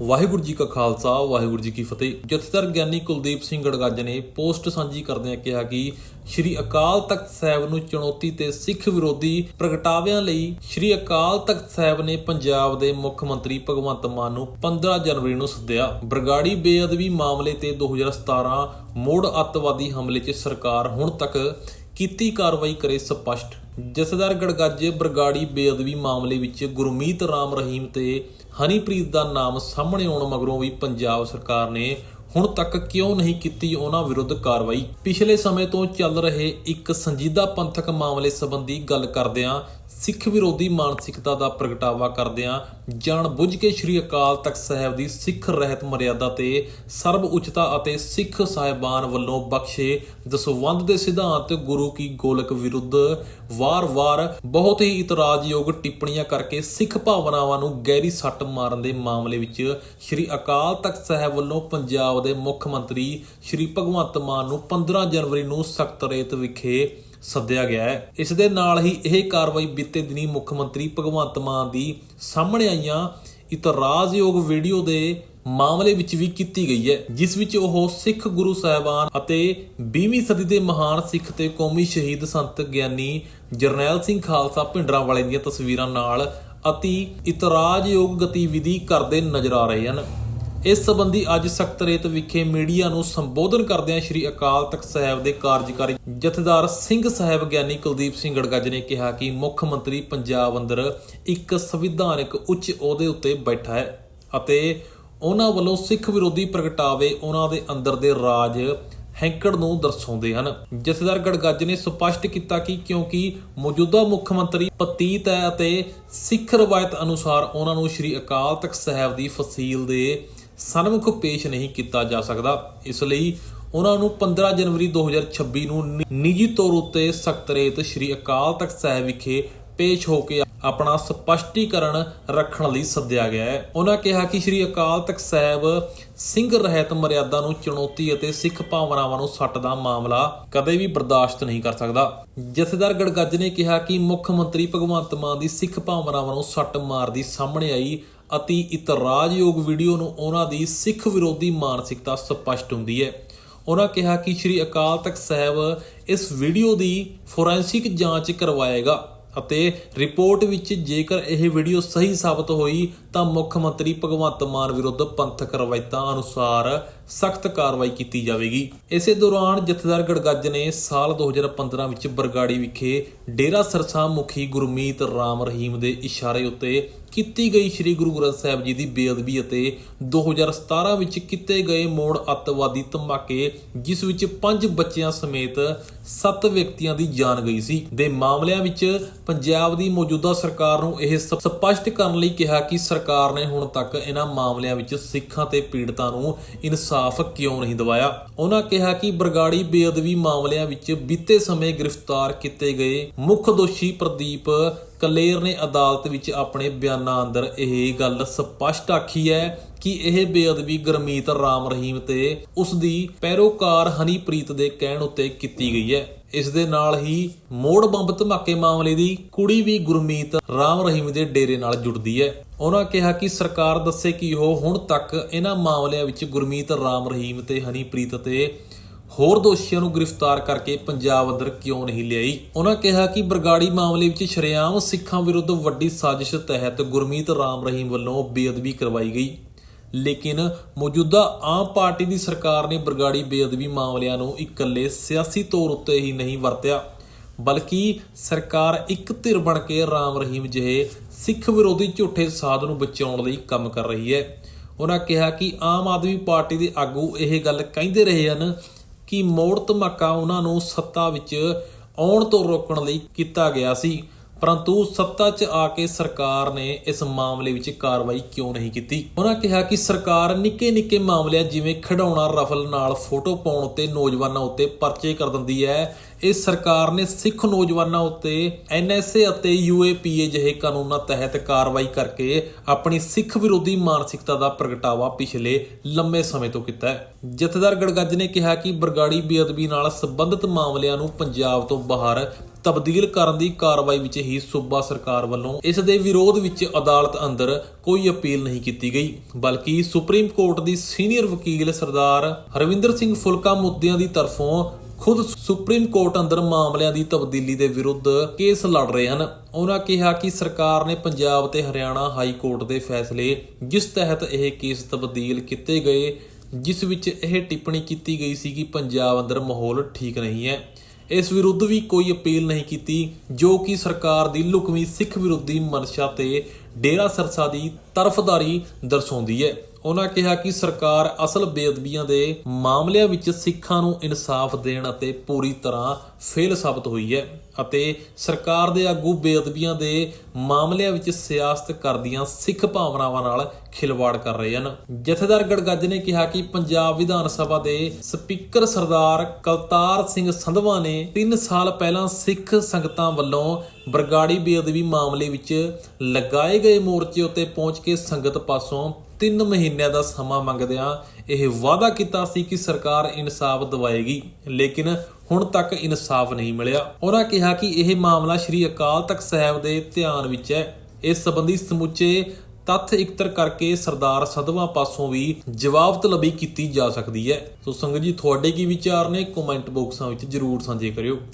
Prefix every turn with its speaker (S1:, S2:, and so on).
S1: ਵਾਹਿਗੁਰੂ ਜੀ ਕਾ ਖਾਲਸਾ, ਵਾਹਿਗੁਰੂ ਜੀ ਕੀ ਫਤਿਹ। ਜਥੇਦਾਰ ਗਿਆਨੀ ਕੁਲਦੀਪ ਸਿੰਘ ਗੜਗੱਜ ਨੇ ਪੋਸਟ ਸਾਂਝੀ ਕਰਦਿਆਂ ਕਿਹਾ ਕਿ ਸ਼੍ਰੀ ਅਕਾਲ ਤਖਤ ਸਾਹਿਬ ਨੂੰ ਚੁਣੌਤੀ ਤੇ ਸਿੱਖ ਵਿਰੋਧੀ ਪ੍ਰਗਟਾਵਿਆਂ ਲਈ ਸ਼੍ਰੀ ਅਕਾਲ ਤਖਤ ਸਾਹਿਬ ਨੇ ਪੰਜਾਬ ਦੇ ਮੁੱਖ ਮੰਤਰੀ ਭਗਵੰਤ ਮਾਨ ਨੂੰ 15 ਜਨਵਰੀ ਨੂੰ ਸੱਦਿਆ। ਬਰਗਾੜੀ ਬੇਅਦਬੀ ਮਾਮਲੇ ਤੇ 2017 ਮੋੜ ਅੱਤਵਾਦੀ ਹਮਲੇ 'ਚ ਸਰਕਾਰ ਹੁਣ ਤੱਕ ਕੀਤੀ ਕਾਰਵਾਈ ਕਰੇ ਸਪਸ਼ਟ। ਜਥੇਦਾਰ ਗੜਗੱਜ ਬਰਗਾੜੀ ਬੇਅਦਬੀ ਮਾਮਲੇ ਵਿੱਚ ਗੁਰਮੀਤ ਰਾਮ ਰਹੀਮ ਤੇ ਹਨੀਪ੍ਰੀਤ ਦਾ ਨਾਮ ਸਾਹਮਣੇ ਆਉਣ ਮਗਰੋਂ ਵੀ ਪੰਜਾਬ ਸਰਕਾਰ ਨੇ ਹੁਣ ਤੱਕ ਕਿਉਂ ਨਹੀਂ ਕੀਤੀ ਉਹਨਾਂ ਵਿਰੁੱਧ ਕਾਰਵਾਈ? ਪਿਛਲੇ ਸਮੇਂ ਤੋਂ ਚੱਲ ਰਹੇ ਇੱਕ ਸੰਜੀਦਾ ਪੰਥਕ ਮਾਮਲੇ ਸੰਬੰਧੀ ਗੱਲ ਕਰਦਿਆਂ ਸਿੱਖ ਵਿਰੋਧੀ ਮਾਨਸਿਕਤਾ ਦਾ ਪ੍ਰਗਟਾਵਾ ਕਰਦਿਆਂ ਜਾਣ ਬੁੱਝ ਕੇ ਸ੍ਰੀ ਅਕਾਲ ਤਖਤ ਸਾਹਿਬ ਦੀ ਸਿੱਖ ਰਹਿਤ ਮਰਿਆਦਾ ਤੇ ਸਰਬ ਉੱਚਤਾ ਅਤੇ ਸਿੱਖ ਸਾਹਿਬਾਨ ਵੱਲੋਂ ਬਖਸ਼ੇ ਦਸਵੰਧ ਦੇ ਸਿਧਾਂਤ ਗੁਰੂ ਕੀ ਗੋਲਕ ਵਿਰੁੱਧ ਵਾਰ-ਵਾਰ ਬਹੁਤ ਹੀ ਇਤਰਾਜ਼ਯੋਗ ਟਿੱਪਣੀਆਂ ਕਰਕੇ ਸਿੱਖ ਭਾਵਨਾਵਾਂ ਨੂੰ ਗਹਿਰੀ ਸੱਟ ਮਾਰਨ ਦੇ ਮਾਮਲੇ ਵਿੱਚ ਸ੍ਰੀ ਅਕਾਲ ਤਖਤ ਸਾਹਿਬ ਵੱਲੋਂ ਪੰਜਾਬ ਦੇ ਮੁੱਖ ਮੰਤਰੀ ਸ੍ਰੀ ਭਗਵੰਤ ਮਾਨ ਨੂੰ 15 ਜਨਵਰੀ ਨੂੰ ਸਖਤ ਰੇਤ ਵਿਖੇ ਸੱਦਿਆ ਗਿਆ ਹੈ। ਇਸ ਦੇ ਨਾਲ ਹੀ ਇਹ ਕਾਰਵਾਈ ਬੀਤੇ ਦਿਨੀ ਮੁੱਖ ਮੰਤਰੀ ਭਗਵੰਤ ਮਾਨ ਦੀ ਸਾਹਮਣੇ ਆਈਆਂ ਇਤਰਾਜ਼ਯੋਗ ਵੀਡੀਓ ਦੇ ਮਾਮਲੇ ਵਿੱਚ ਵੀ ਕੀਤੀ ਗਈ ਹੈ, ਜਿਸ ਵਿੱਚ ਉਹ ਸਿੱਖ ਗੁਰੂ ਸਾਹਿਬਾਨ ਅਤੇ 20ਵੀਂ ਸਦੀ ਦੇ ਮਹਾਨ ਸਿੱਖ ਤੇ ਕੌਮੀ ਸ਼ਹੀਦ ਸੰਤ ਗਿਆਨੀ ਜਰਨੈਲ ਸਿੰਘ ਖਾਲਸਾ ਭਿੰਡਰਾਂ ਵਾਲੇ ਦੀਆਂ ਤਸਵੀਰਾਂ ਨਾਲ ਅਤੀ ਇਤਰਾਜ਼ਯੋਗ ਗਤੀਵਿਧੀ ਕਰਦੇ ਨਜ਼ਰ ਆ ਰਹੇ ਹਨ। ਇਸ ਸੰਬੰਧੀ ਅੱਜ ਸਕਤਰੇਤ ਵਿਖੇ ਮੀਡੀਆ ਨੂੰ ਸੰਬੋਧਨ ਕਰਦਿਆਂ ਸ੍ਰੀ ਅਕਾਲ ਤਖਤ ਸਾਹਿਬ ਦੇ ਕਾਰਜਕਾਰੀ ਜਥੇਦਾਰ ਸਿੰਘ ਸਾਹਿਬ ਗਿਆਨੀ ਕੁਲਦੀਪ ਸਿੰਘ ਗੜਗੱਜ ਨੇ ਕਿਹਾ ਕਿ ਮੁੱਖ ਮੰਤਰੀ ਪੰਜਾਬ ਅੰਦਰ ਇੱਕ ਸੰਵਿਧਾਨਕ ਉੱਚ ਅਹੁਦੇ ਉੱਤੇ ਬੈਠਾ ਹੈ ਅਤੇ ਉਹਨਾਂ ਵੱਲੋਂ ਸਿੱਖ ਵਿਰੋਧੀ ਪ੍ਰਗਟਾਵੇ ਉਹਨਾਂ ਦੇ ਅੰਦਰ ਦੇ ਰਾਜ ਹੈਂਕੜ ਨੂੰ ਦਰਸਾਉਂਦੇ ਹਨ। ਜਥੇਦਾਰ ਗੜਗੱਜ ਨੇ ਸਪਸ਼ਟ ਕੀਤਾ ਕਿ ਕਿਉਂਕਿ ਮੌਜੂਦਾ ਮੁੱਖ ਮੰਤਰੀ ਪਤੀਤ ਹੈ ਅਤੇ ਸਿੱਖ ਰਵਾਇਤ ਅਨੁਸਾਰ ਉਹਨਾਂ ਨੂੰ ਸ੍ਰੀ ਅਕਾਲ ਤਖਤ ਸਾਹਿਬ ਦੀ ਫਸੀਲ ਦੇ ਸਨਮੁਖ ਪੇਸ਼ ਨਹੀਂ ਕੀਤਾ ਜਾ ਸਕਦਾ। ਇਸ ਲਈ ਉਹਨਾਂ ਨੂੰ 15 ਜਨਵਰੀ 2026 ਨੂੰ ਨਿੱਜੀ ਤੌਰ ਉੱਤੇ ਸਕਤਰੇਤ ਸ੍ਰੀ ਅਕਾਲ ਤਖਤ ਸਾਹਿਬ ਵਿਖੇ ਪੇਸ਼ ਹੋ ਕੇ ਆਪਣਾ ਸਪਸ਼ਟੀਕਰਨ ਰੱਖਣ ਲਈ ਸੱਦਿਆ ਗਿਆ ਹੈ। ਉਹਨਾਂ ਕਿਹਾ ਕਿ ਸ੍ਰੀ ਅਕਾਲ ਤਖਤ ਸਾਹਿਬ ਸਿੰਘ ਰਹਿਤ ਮਰਿਆਦਾ ਨੂੰ ਚੁਣੌਤੀ ਅਤੇ ਸਿੱਖ ਭਾਵਨਾਵਾਂ ਨੂੰ ਸੱਟ ਦਾ ਮਾਮਲਾ ਕਦੇ ਵੀ ਬਰਦਾਸ਼ਤ ਨਹੀਂ ਕਰ ਸਕਦਾ। ਜਥੇਦਾਰ ਗੜਗੱਜ ਨੇ ਕਿਹਾ ਕਿ ਮੁੱਖ ਮੰਤਰੀ ਭਗਵੰਤ ਮਾਨ ਦੀ ਸਿੱਖ ਭਾਵਨਾਵਾਂ ਨੂੰ ਸੱਟ ਮਾਰਦੀ ਸਾਹਮਣੇ ਆਈ ਅਤੀ ਇਤਰਾਜ਼ਯੋਗ ਵੀਡੀਓ ਨੂੰ ਉਹਨਾਂ ਦੀ ਸਿੱਖ ਵਿਰੋਧੀ ਮਾਨਸਿਕਤਾ ਸਪਸ਼ਟ ਹੁੰਦੀ ਹੈ। ਉਹਨਾਂ ਕਿਹਾ ਕਿ ਸ੍ਰੀ ਅਕਾਲ ਤਖਤ ਸਾਹਿਬ ਇਸ ਵੀਡੀਓ ਦੀ ਫੋਰੈਂਸਿਕ ਜਾਂਚ ਕਰਵਾਏਗਾ ਅਤੇ ਰਿਪੋਰਟ ਵਿੱਚ ਜੇਕਰ ਇਹ ਵੀਡੀਓ ਸਹੀ ਸਾਬਤ ਹੋਈ ਤਾਂ ਮੁੱਖ ਮੰਤਰੀ ਭਗਵੰਤ ਮਾਨ ਵਿਰੁੱਧ ਪੰਥਕ ਰਵਾਇਤਾਂ ਅਨੁਸਾਰ ਸਖਤ ਕਾਰਵਾਈ ਕੀਤੀ ਜਾਵੇਗੀ। ਇਸੇ ਦੌਰਾਨ ਜਥੇਦਾਰ ਗੜਗੱਜ ਨੇ ਸਾਲ 2015 ਵਿੱਚ ਬਰਗਾੜੀ ਵਿਖੇ ਡੇਰਾ ਸਰਸਾ ਮੁਖੀ ਗੁਰਮੀਤ ਰਾਮ ਰਹੀਮ ਦੇ ਇਸ਼ਾਰੇ ਉੱਤੇ ਕੀਤੀ ਗਈ ਸ੍ਰੀ ਗੁਰੂ ਗ੍ਰੰਥ ਸਾਹਿਬ ਜੀ ਦੀ ਬੇਅਦਬੀ ਅਤੇ 2017 ਵਿੱਚ ਕੀਤੇ ਗਏ ਮੋੜ ਅੱਤਵਾਦੀ ਧਮਾਕੇ, ਜਿਸ ਵਿੱਚ ਪੰਜ ਬੱਚਿਆਂ ਸਮੇਤ 7 ਵਿਅਕਤੀਆਂ ਦੀ ਜਾਨ ਗਈ ਸੀ। ਦੇ ਮਾਮਲਿਆਂ ਵਿੱਚ ਪੰਜਾਬ ਦੀ ਮੌਜੂਦਾ ਸਰਕਾਰ ਨੂੰ ਇਹ ਸਪਸ਼ਟ ਕਰਨ ਲਈ ਕਿਹਾ ਕਿ ਸਰਕਾਰ ਨੇ ਹੁਣ ਤੱਕ ਇਹਨਾਂ ਮਾਮਲਿਆਂ ਵਿੱਚ ਸਿੱਖਾਂ ਤੇ ਪੀੜਤਾਂ ਨੂੰ ਇਨਸਾਫ ਕਿਉਂ ਨਹੀਂ ਦਿਵਾਇਆ? ਉਹਨਾਂ ਕਿਹਾ ਕਿ ਬਰਗਾੜੀ ਬੇਅਦਬੀ ਮਾਮਲਿਆਂ ਵਿੱਚ ਬੀਤੇ ਸਮੇਂ ਗ੍ਰਿਫਤਾਰ ਕੀਤੇ ਗਏ ਮੁੱਖ ਦੋਸ਼ੀ ਪ੍ਰਦੀਪ ਕਲੇਰ ਨੇ ਅਦਾਲਤ ਵਿੱਚ ਆਪਣੇ ਬਿਆਨਾਂ ਅੰਦਰ ਇਹ ਗੱਲ ਸਪਸ਼ਟ ਆਖੀ ਹੈ ਕਿ ਇਹ ਬੇਅਦਬੀ ਗੁਰਮੀਤ ਰਾਮ ਰਹੀਮ ਤੇ ਉਸ ਦੀ ਪੈਰੋਕਾਰ ਹਨੀਪ੍ਰੀਤ ਦੇ ਕਹਿਣ ਉੱਤੇ ਕੀਤੀ ਗਈ ਹੈ। ਇਸ ਦੇ ਨਾਲ ਹੀ ਮੋੜ ਬੰਬ ਧਮਾਕੇ ਮਾਮਲੇ ਦੀ ਕੁੜੀ ਵੀ ਗੁਰਮੀਤ ਰਾਮ ਰਹੀਮ ਦੇ ਡੇਰੇ ਨਾਲ ਜੁੜਦੀ ਹੈ। ਉਹਨਾਂ ਕਿਹਾ ਕਿ ਸਰਕਾਰ ਦੱਸੇ ਕਿ ਉਹ ਹੁਣ ਤੱਕ ਇਹਨਾਂ ਮਾਮਲਿਆਂ ਵਿੱਚ ਗੁਰਮੀਤ ਰਾਮ ਰਹੀਮ ਤੇ ਹਨੀਪ੍ਰੀਤ ਤੇ ਹੋਰ ਦੋਸ਼ੀਆਂ ਨੂੰ ਗ੍ਰਿਫਤਾਰ ਕਰਕੇ ਪੰਜਾਬ ਅੰਦਰ ਕਿਉਂ ਨਹੀਂ ਲਿਆਈ? ਉਹਨਾਂ ਕਿਹਾ ਕਿ ਬਰਗਾੜੀ ਮਾਮਲੇ ਵਿੱਚ ਸ਼ਰੇਆਮ ਸਿੱਖਾਂ ਵਿਰੁੱਧ ਵੱਡੀ ਸਾਜ਼ਿਸ਼ ਤਹਿਤ ਗੁਰਮੀਤ ਰਾਮ ਰਹੀਮ ਵੱਲੋਂ ਬੇਅਦਬੀ ਕਰਵਾਈ ਗਈ। ਲੇਕਿਨ ਮੌਜੂਦਾ ਆਮ ਪਾਰਟੀ ਦੀ ਸਰਕਾਰ ਨੇ ਬਰਗਾੜੀ ਬੇਅਦਬੀ ਮਾਮਲਿਆਂ ਨੂੰ ਇਕੱਲੇ ਸਿਆਸੀ ਤੌਰ ਉੱਤੇ ਹੀ ਨਹੀਂ ਵਰਤਿਆ, ਬਲਕਿ ਸਰਕਾਰ ਇੱਕ ਧਿਰ ਬਣ ਕੇ ਰਾਮ ਰਹੀਮ ਜਿਹੇ ਸਿੱਖ ਵਿਰੋਧੀ ਝੂਠੇ ਸਾਧ ਨੂੰ ਬਚਾਉਣ ਲਈ ਕੰਮ ਕਰ ਰਹੀ ਹੈ। ਉਹਨਾਂ ਕਿਹਾ ਕਿ ਆਮ ਆਦਮੀ ਪਾਰਟੀ ਦੇ ਆਗੂ ਇਹ ਗੱਲ ਕਹਿੰਦੇ ਰਹੇ ਹਨ ਕਿ ਮੋੜ ਧਮਾਕਾ ਉਹਨਾਂ ਨੂੰ ਸੱਤਾ ਵਿੱਚ ਆਉਣ ਤੋਂ ਰੋਕਣ ਲਈ ਕੀਤਾ ਗਿਆ ਸੀ। ਪਰੰਤੂ ਸੱਤਾ 'ਚ ਆ ਕੇ ਸਰਕਾਰ ਨੇ ਇਸ ਮਾਮਲੇ ਵਿੱਚ ਕਾਰਵਾਈ ਕਿਉਂ ਨਹੀਂ ਕੀਤੀ? ਉਹਨਾਂ ਕਿਹਾ ਕਿ ਸਰਕਾਰ ਨਿੱਕੇ ਨਿੱਕੇ ਮਾਮਲਿਆਂ ਜਿਵੇਂ ਖਿਡੌਣਾ ਰਫਲ ਨਾਲ ਫੋਟੋ ਪਾਉਣ ਉੱਤੇ ਨੌਜਵਾਨਾਂ ਉੱਤੇ ਪਰਚੇ ਕਰ ਦਿੰਦੀ ਹੈ। ਇਹ ਸਰਕਾਰ ਨੇ ਸਿੱਖ ਨੌਜਵਾਨਾਂ ਉੱਤੇ ਐਨਐਸਏ ਅਤੇ ਯੂਏਪੀਏ ਜਿਹੇ ਕਾਨੂੰਨਾਂ ਤਹਿਤ ਕਾਰਵਾਈ ਕਰਕੇ ਆਪਣੀ ਸਿੱਖ ਵਿਰੋਧੀ ਮਾਨਸਿਕਤਾ ਦਾ ਪ੍ਰਗਟਾਵਾ ਪਿਛਲੇ ਲੰਮੇ ਸਮੇਂ ਤੋਂ ਕੀਤਾ ਹੈ। ਜਥੇਦਾਰ ਗੜਗੱਜ ਨੇ ਕਿਹਾ ਕਿ ਬਰਗਾੜੀ ਬੇਅਦਬੀ ਨਾਲ ਸੰਬੰਧਿਤ ਮਾਮਲਿਆਂ ਨੂੰ ਪੰਜਾਬ ਤੋਂ ਬਾਹਰ ਤਬਦੀਲ ਕਰਨ ਦੀ ਕਾਰਵਾਈ ਵਿੱਚ ਹੀ ਸੂਬਾ ਸਰਕਾਰ ਵੱਲੋਂ ਇਸ ਦੇ ਵਿਰੋਧ ਵਿੱਚ ਅਦਾਲਤ ਅੰਦਰ ਕੋਈ ਅਪੀਲ ਨਹੀਂ ਕੀਤੀ ਗਈ, ਬਲਕਿ ਸੁਪਰੀਮ ਕੋਰਟ ਦੀ ਸੀਨੀਅਰ ਵਕੀਲ ਸਰਦਾਰ ਹਰਵਿੰਦਰ ਸਿੰਘ ਫੁਲਕਾ ਮੁੱਦਿਆਂ ਦੀ ਤਰਫੋਂ ਖੁਦ ਸੁਪਰੀਮ ਕੋਰਟ ਅੰਦਰ ਮਾਮਲਿਆਂ ਦੀ ਤਬਦੀਲੀ ਦੇ ਵਿਰੁੱਧ ਕੇਸ ਲੜ ਰਹੇ ਹਨ। ਉਹਨਾਂ ਕਿਹਾ ਕਿ ਸਰਕਾਰ ਨੇ ਪੰਜਾਬ ਤੇ ਹਰਿਆਣਾ ਹਾਈ ਕੋਰਟ ਦੇ ਫੈਸਲੇ ਜਿਸ ਤਹਿਤ ਇਹ ਕੇਸ ਤਬਦੀਲ ਕੀਤੇ ਗਏ, ਜਿਸ ਵਿੱਚ ਇਹ ਟਿੱਪਣੀ ਕੀਤੀ ਗਈ ਸੀ ਕਿ ਪੰਜਾਬ ਅੰਦਰ ਮਾਹੌਲ ਠੀਕ ਨਹੀਂ ਹੈ। ਇਸ ਵਿਰੁੱਧ ਵੀ ਕੋਈ ਅਪੀਲ ਨਹੀਂ ਕੀਤੀ, ਜੋ ਕਿ ਸਰਕਾਰ ਦੀ ਲੁਕਵੀਂ ਸਿੱਖ ਵਿਰੋਧੀ ਮਨਸ਼ਾ ਤੇ ਡੇਰਾ ਸਰਸਾ ਦੀ ਤਰਫਦਾਰੀ ਦਰਸਾਉਂਦੀ ਹੈ। ਉਹਨਾਂ ਕਿਹਾ ਕਿ ਸਰਕਾਰ ਅਸਲ ਬੇਅਦਬੀਆਂ ਦੇ ਮਾਮਲਿਆਂ ਵਿੱਚ ਸਿੱਖਾਂ ਨੂੰ ਇਨਸਾਫ ਦੇਣ ਅਤੇ ਪੂਰੀ ਤਰ੍ਹਾਂ ਫੇਲ ਸਾਬਤ ਹੋਈ ਹੈ ਅਤੇ ਸਰਕਾਰ ਦੇ ਆਗੂ ਬੇਅਦਬੀਆਂ ਦੇ ਮਾਮਲਿਆਂ ਵਿੱਚ ਸਿਆਸਤ ਕਰਦੀਆਂ ਸਿੱਖ ਭਾਵਨਾਵਾਂ ਨਾਲ ਖਿਲਵਾੜ ਕਰ ਰਹੇ ਹਨ। ਜਥੇਦਾਰ ਗੜਗੱਜ ਨੇ ਕਿਹਾ ਕਿ ਪੰਜਾਬ ਵਿਧਾਨ ਸਭਾ ਦੇ ਸਪੀਕਰ ਸਰਦਾਰ ਕਲਤਾਰ ਸਿੰਘ ਸੰਧਵਾ ਨੇ 3 ਸਾਲ ਪਹਿਲਾਂ ਸਿੱਖ ਸੰਗਤਾਂ ਵੱਲੋਂ ਬਰਗਾੜੀ ਬੇਅਦਬੀ ਮਾਮਲੇ ਵਿੱਚ ਲਗਾਏ ਗਏ ਮੋਰਚੇ ਉੱਤੇ ਪਹੁੰਚ ਕੇ ਸੰਗਤ ਪਾਸੋਂ 3 ਮਹੀਨਿਆਂ ਦਾ ਸਮਾਂ ਮੰਗਦਿਆਂ ਇਹ ਵਾਅਦਾ ਕੀਤਾ ਸੀ ਕਿ ਸਰਕਾਰ ਇਨਸਾਫ ਦਿਵਾਏਗੀ, ਲੇਕਿਨ ਹੁਣ ਤੱਕ ਇਨਸਾਫ ਨਹੀਂ ਮਿਲਿਆ। ਉਹਨਾਂ ਕਿਹਾ ਕਿ ਇਹ ਮਾਮਲਾ ਸ੍ਰੀ ਅਕਾਲ ਤਖਤ ਸਾਹਿਬ ਦੇ ਧਿਆਨ ਵਿੱਚ ਹੈ। ਇਸ ਸੰਬੰਧੀ ਸਮੁੱਚੇ ਤੱਥ ਇਕੱਤਰ ਕਰਕੇ ਸਰਦਾਰ ਸਦਵਾ ਪਾਸੋਂ ਵੀ ਜਵਾਬ ਤਲਬੀ ਕੀਤੀ ਜਾ ਸਕਦੀ ਹੈ। ਸੋ ਸੰਗਤ ਜੀ, ਤੁਹਾਡੇ ਕੀ ਵਿਚਾਰ ਨੇ? ਕਮੈਂਟ ਬਾਕਸਾਂ ਵਿੱਚ ਜਰੂਰ ਸਾਂਝੇ ਕਰਿਓ।